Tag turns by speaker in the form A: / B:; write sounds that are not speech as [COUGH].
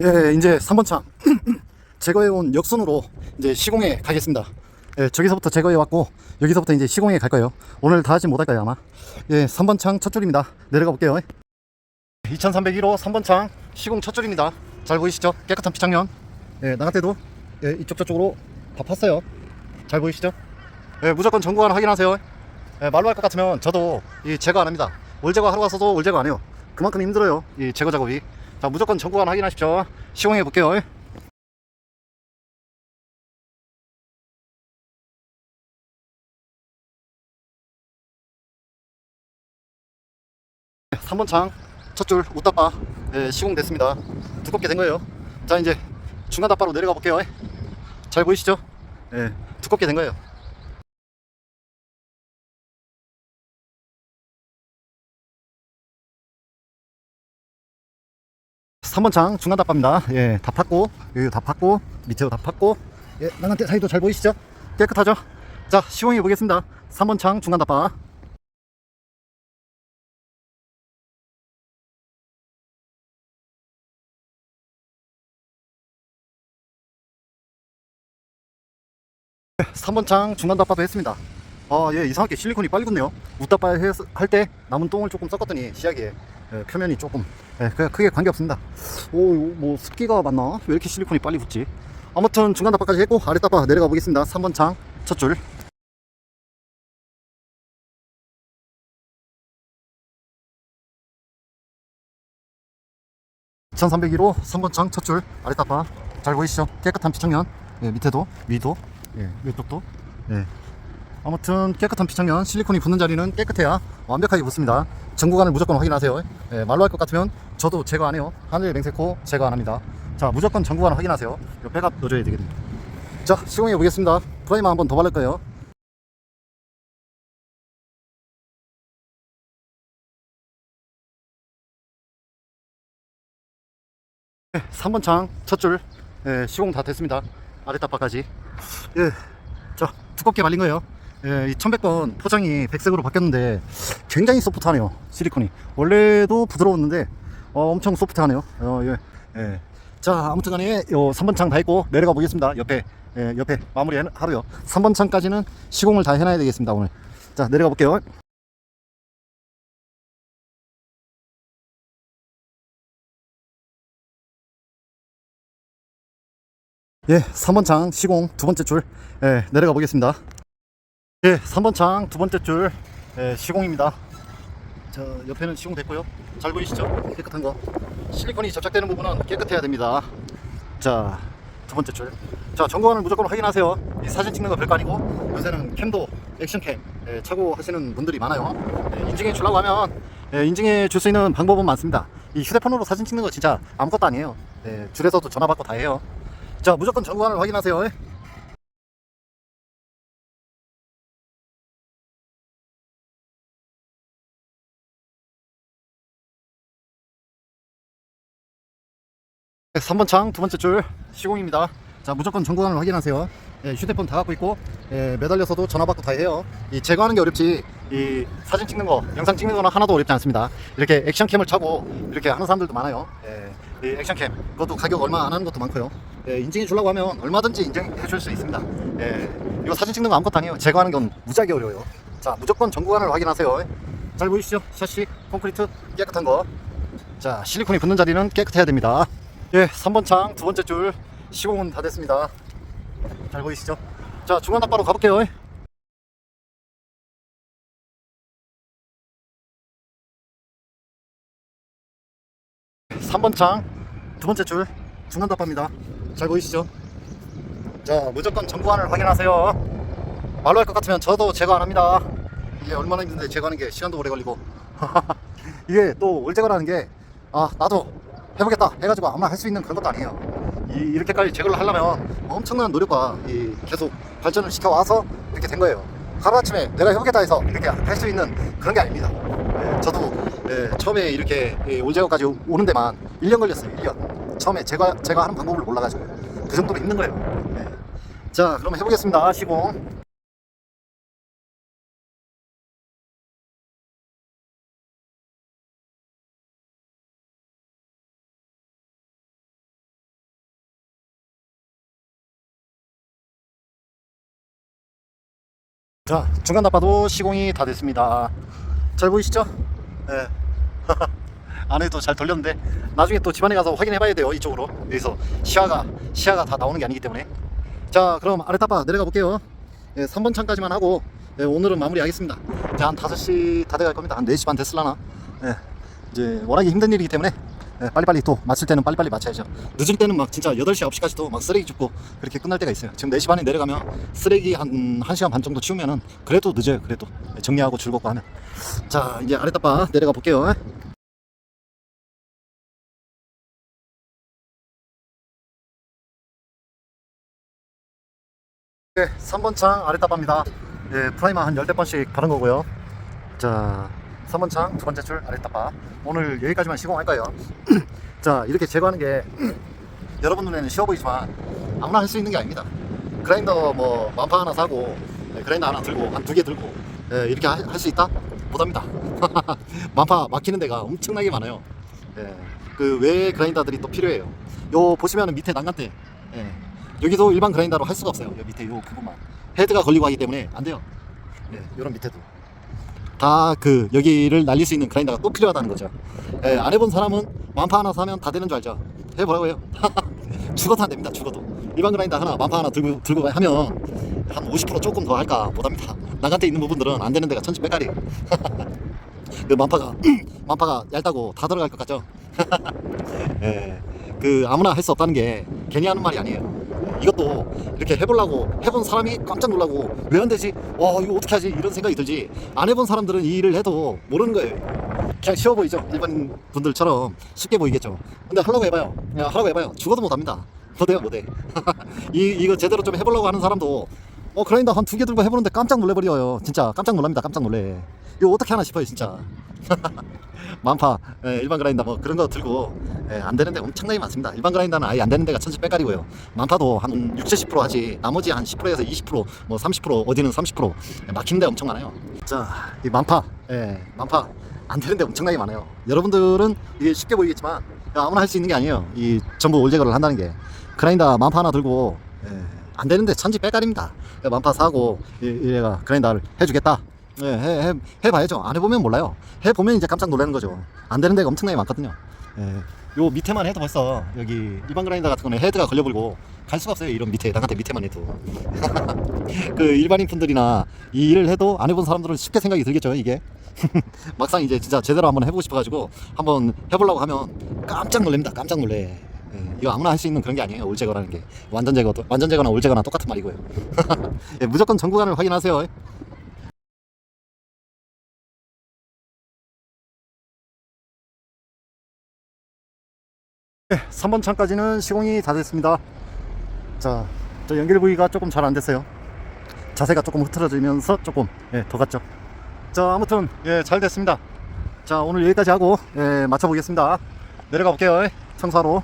A: 예, 이제 3번 창 제거해온 역순으로 이제 시공에 가겠습니다. 예, 저기서부터 제거해 왔고 여기서부터 이제 시공에 갈 거예요. 오늘 다 하지 못할 거예요 아마. 예, 3번 창 첫 줄입니다. 내려가 볼게요. 2301호 3번 창 시공 첫 줄입니다. 잘 보이시죠? 깨끗한 피창년. 예, 나갈 때도 예, 이쪽 저쪽으로 다 팠어요. 잘 보이시죠? 예, 무조건 전구관 확인하세요. 예, 말로 할 것 같으면 저도 이 제거 안 합니다. 올 제거 하러 가서도 올 제거 안 해요. 그만큼 힘들어요. 이 제거 작업이. 자, 무조건 전구관 확인하십시오. 시공해 볼게요. 3번 창 첫줄 웃다빠 예, 시공됐습니다. 두껍게 된 거예요. 자 이제 중간 다빠로 내려가 볼게요. 잘 보이시죠? 예, 두껍게 된 거예요. 삼번창 중간 다빠입니다. 예, 다 팠고 여기 다 팠고 밑에도 다 팠고 예, 나간대 사이도 잘 보이시죠? 깨끗하죠? 자 시공해 보겠습니다. 3번 창 중간 다빠 3번 창 중간 답바도 했습니다. 아, 예, 이상하게 실리콘이 빨리 굳네요. 웃다빠 할 때 남은 똥을 조금 섞었더니 시약에 예, 표면이 조금 예, 그 크게 관계 없습니다. 오, 뭐 습기가 맞나? 왜 이렇게 실리콘이 빨리 붙지? 아무튼 중간 답바까지 했고 아래 답바 내려가 보겠습니다. 3번 창 첫 줄. (1301호) 3번 창 첫 줄 아래 답바 잘 보이시죠 깨끗한 피청면 예, 밑에도 위도 예, 이쪽도. 예. 아무튼 깨끗한 피창면 실리콘이 붙는 자리는 깨끗해야 완벽하게 붙습니다. 전구간을 무조건 확인하세요. 예, 말로 할 것 같으면 저도 제거 안 해요. 하늘 맹세코 제거 안 합니다. 자, 무조건 전구간을 확인하세요. 요 백압 넣어줘야 되거든요. 자, 시공해 보겠습니다. 프라이머 한번 더 바를 거예요. 네, 3번 창 첫줄 예, 시공 다 됐습니다. 아래 타파까지. 예, 자 두껍게 말린 거예요. 예, 이 1100번 포장이 백색으로 바뀌었는데 굉장히 소프트하네요. 실리콘이 원래도 부드러웠는데 어, 엄청 소프트하네요. 어, 예, 예. 자 아무튼 간에 요 3번 창다 했고 내려가 보겠습니다. 옆에 예, 옆에 마무리 하루요. 3번 창까지는 시공을 다 해놔야 되겠습니다 오늘. 자 내려가 볼게요. 예, 3번 창 시공 두 번째 줄 예, 내려가 보겠습니다. 예, 3번 창 두 번째 줄 예, 시공입니다. 자, 옆에는 시공 됐고요. 잘 보이시죠? 깨끗한 거. 실리콘이 접착되는 부분은 깨끗해야 됩니다. 자, 두 번째 줄. 자, 점검을 무조건 확인하세요. 이 사진 찍는 거 별거 아니고 요새는 캠도 액션캠 예, 차고 하시는 분들이 많아요. 예, 인증해 주려고 하면 예, 인증해 줄 수 있는 방법은 많습니다. 이 휴대폰으로 사진 찍는 거 진짜 아무것도 아니에요. 예, 줄에서도 전화 받고 다 해요. 자, 무조건 정관을 확인하세요. 3번 창 두 번째 줄 시공입니다. 자, 무조건 정관을 확인하세요. 예, 휴대폰 다 갖고 있고 예, 매달려서도 전화 받고 다 해요. 이 제거하는 게 어렵지 이 사진 찍는 거, 영상 찍는 거는 하나도 어렵지 않습니다. 이렇게 액션캠을 차고 이렇게 하는 사람들도 많아요. 예, 이 액션캠 그것도 가격 얼마 안 하는 것도 많고요. 예, 인증해 주려고 하면 얼마든지 인증해 줄 수 있습니다. 예, 이거 사진 찍는 거 아무것도 아니에요. 제거하는 건 무지하게 어려워요. 자, 무조건 전구관을 확인하세요. 잘 보이시죠? 샤시, 콘크리트 깨끗한 거. 자, 실리콘이 붙는 자리는 깨끗해야 됩니다. 예, 3번 창 두 번째 줄 시공은 다 됐습니다. 잘 보이시죠? 자, 중간 답바로 가볼게요. 3번 창 두 번째 줄 중간 답바입니다. 잘 보이시죠? 자, 무조건 전구안을 확인하세요. 말로 할 것 같으면 저도 제거 안 합니다. 이게 얼마나 힘든데 제거하는 게 시간도 오래 걸리고. [LAUGHS] 이게 또 올 제거라는 게, 아, 나도 해보겠다 해가지고 아무나 할 수 있는 그런 것도 아니에요. 이, 이렇게까지 제거를 하려면 엄청난 노력과 이 계속 발전을 시켜와서 이렇게 된 거예요. 하루아침에 내가 해보겠다 해서 이렇게 할 수 있는 그런 게 아닙니다. 예, 저도 예, 처음에 이렇게 예, 올제거까지 오는 데만 1년 걸렸어요. 1년. 처음에 제가, 제가 하는 방법을 몰라가지고. 그 정도로 힘든 거예요. 예. 자, 그럼 해보겠습니다. 시공. 자 중간 나빠도 시공이 다 됐습니다. 잘 보이시죠? 예. [LAUGHS] 안에도 잘 돌렸는데 나중에 또 집안에 가서 확인해 봐야 돼요 이쪽으로. 여기서 시야가 시야가 다 나오는 게 아니기 때문에. 자 그럼 아래 따빠 내려가 볼게요. 예, 3번 창까지만 하고 예, 오늘은 마무리 하겠습니다. 이제 한 5시 다 돼갈 겁니다. 한 4시 반 됐을라나? 예, 이제 워낙에 힘든 일이기 때문에 예, 빨리빨리 또 마칠 때는 빨리빨리 마쳐야죠. 늦을 때는 막 진짜 8시 9시까지도 막 쓰레기 줍고 그렇게 끝날 때가 있어요. 지금 4시 반에 내려가면 쓰레기 한 1시간 반 정도 치우면은 그래도 늦어요 그래도. 예, 정리하고 즐겁고 하면. 자 이제 아래 따빠 내려가 볼게요. 네, 3번 창 아래 따빠입니다. 예, 프라이머 한 열댓 번씩 바른 거고요. 자 3번 창 두 번째 줄 아래 따빠. 오늘 여기까지만 시공할 거예요? [CLEARS THROAT] 자 이렇게 제거하는 게 [CLEARS THROAT] 여러분 눈에는 쉬워 보이지만 아무나 할 수 있는 게 아닙니다. 그라인더 뭐 만파 하나 사고 예, 그라인더 하나 들고 한 두 개 들고 예, 이렇게 할 수 있다? 못합니다. [LAUGHS] 만파 막히는 데가 엄청나게 많아요. 예, 그 외의 그라인더들이 또 필요해요. 요 보시면은 밑에 난간대. 예, 여기도 일반 그라인더로 할 수가 없어요. 요 밑에 요 부분만. 헤드가 걸리고 하기 때문에 안 돼요. 예, 요런 밑에도 다 그 여기를 날릴 수 있는 그라인더가 또 필요하다는 거죠. 예, 안 해본 사람은 만파 하나 사면 다 되는 줄 알죠. 해보라고 해요. [LAUGHS] 죽어도 안 됩니다. 죽어도 일반 그라인더 하나 만파 하나 들고 들고 하면 한 50% 조금 더 할까 못합니다. 나간테 있는 부분들은 안 되는 데가 천지 빼가리. [LAUGHS] 그 만파가 [CLEARS THROAT] 만파가 얇다고 다 들어갈 것 같죠. [LAUGHS] 예, 그 아무나 할 수 없다는 게 괜히 하는 말이 아니에요. 이것도 이렇게 해보려고 해본 사람이 깜짝 놀라고 왜 안 되지? 와 이거 어떻게 하지? 이런 생각이 들지. 안 해본 사람들은 이 일을 해도 모르는 거예요. 그냥 쉬워 보이죠? 일반 분들처럼 쉽게 보이겠죠. 근데 하려고 해봐요. 그냥 하려고 해봐요. 죽어도 못합니다. 못해요 못해. [LAUGHS] 이 이거 제대로 좀 해보려고 하는 사람도 어 그라인더 한 두 개 들고 해보는데 깜짝 놀래버려요. 진짜 깜짝 놀랍니다. 깜짝 놀래. 이거 어떻게 하나 싶어요 진짜. [LAUGHS] 만파 예, 일반 그라인더 뭐 그런 거 들고 예, 안 되는데 엄청나게 많습니다. 일반 그라인더는 아예 안 되는 데가 천지 빼가리고요. 만파도 한 60, 70% 하지 나머지 한 10%에서 20%뭐 30% 어디는 30% 예, 막히는 데 엄청 많아요. 자, 이 만파 예, 만파 안 되는 데 엄청나게 많아요. 여러분들은 이게 쉽게 보이겠지만 아무나 할 수 있는 게 아니에요. 이 전부 올제거를 한다는 게 그라인더 만파 하나 들고 예, 안 되는데 천지. 예, 만파 사고 이- 얘가 그라인더를 해주겠다. 예, 해, 해, 해봐야죠. 안 해보면 몰라요. 해보면 이제 깜짝 놀라는 거죠. 안 되는 데가 엄청나게 많거든요. 예, 요 밑에만 해도 벌써 여기 일반 그라인더 같은 거는 헤드가 걸려버리고 갈 수가 없어요. 이런 밑에, 나한테 밑에만 해도. [LAUGHS] 그 일반인 분들이나 이 일을 해도 안 해본 사람들은 쉽게 생각이 들겠죠, 이게. [LAUGHS] 막상 이제 진짜 제대로 한번 해보고 싶어가지고 한번 해보려고 하면 깜짝 놀랍니다. 깜짝 놀래. 예, 이거 아무나 할 수 있는 그런 게 아니에요. 올 제거라는 게. 완전 제거도, 완전 제거나 올 제거나 똑같은 말이고요. [LAUGHS] 예, 무조건 전구간을 확인하세요. 네, 3번 창까지는 시공이 다 됐습니다. 자, 저 연결 부위가 조금 잘 안 됐어요. 자세가 조금 흐트러지면서 조금 예, 더 갔죠. 자, 아무튼 예, 잘 됐습니다. 자, 오늘 여기까지 하고 예, 맞춰 보겠습니다. 내려가 볼게요. 청사로.